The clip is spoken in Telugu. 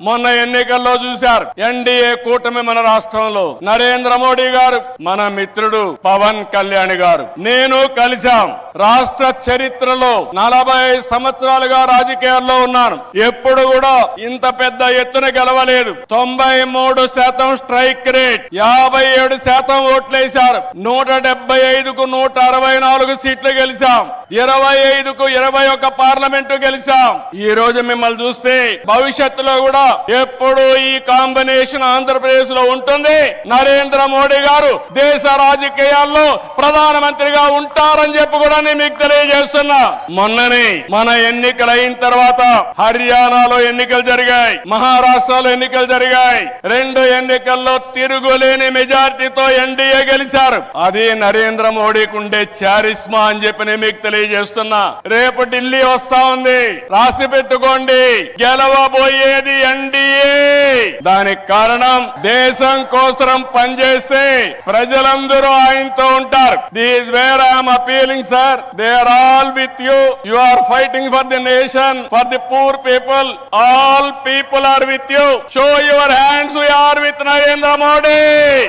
మొన్న ఎన్నికల్లో చూశారు. ఎన్డీఏ కూటమి మన రాష్ట్రంలో. నరేంద్ర మోడీ గారు మన మిత్రుడు పవన్ కళ్యాణ్ గారు. నేను కలిశాం. రాష్ట్ర చరిత్రలో నలభై సంవత్సరాలుగా రాజకీయాల్లో ఉన్నాను. ఎప్పుడు కూడా ఇంత పెద్ద ఎత్తున గెలవలేదు. తొంభై మూడు శాతం స్ట్రైక్ రేట్ యాభై ఏడు శాతం ఓట్లేశారు. నూట డెబ్బై ఐదుకు నూట అరవై నాలుగు సీట్లు గెలిచాం. ఇరవై ఐదుకు ఇరవై ఒక్క పార్లమెంటు గెలిచాం. ఈ రోజు మిమ్మల్ని చూస్తే భవిష్యత్తులో కూడా ఎప్పుడు ఈ కాంబినేషన్ ఆంధ్రప్రదేశ్లో ఉంటుంది. నరేంద్ర మోడీ గారు దేశ రాజకీయాల్లో ప్రధానమంత్రిగా ఉంటారని చెప్పి కూడా విషయాన్ని మీకు తెలియజేస్తున్నా. మొన్ననే మన ఎన్నికలు అయిన తర్వాత హర్యానాలో ఎన్నికలు జరిగాయి మహారాష్ట్రలో ఎన్నికలు జరిగాయి. రెండు ఎన్నికల్లో తిరుగులేని మెజార్టీతో ఎన్డీఏ గెలిచారు. అది నరేంద్ర మోడీకి ఉండే చారిస్మా అని చెప్పి నేను మీకు తెలియజేస్తున్నా. రేపు ఢిల్లీ వస్తా ఉంది. రాసి పెట్టుకోండి. గెలవబోయేది ఎన్డీఏ. దానికి కారణం దేశం కోసం పనిచేస్తే ప్రజలందరూ ఆయనతో ఉంటారు. These where I'm appealing sir they are all with you you are fighting for the nation for the poor people all people are with you show your hands we are with Narendra Modi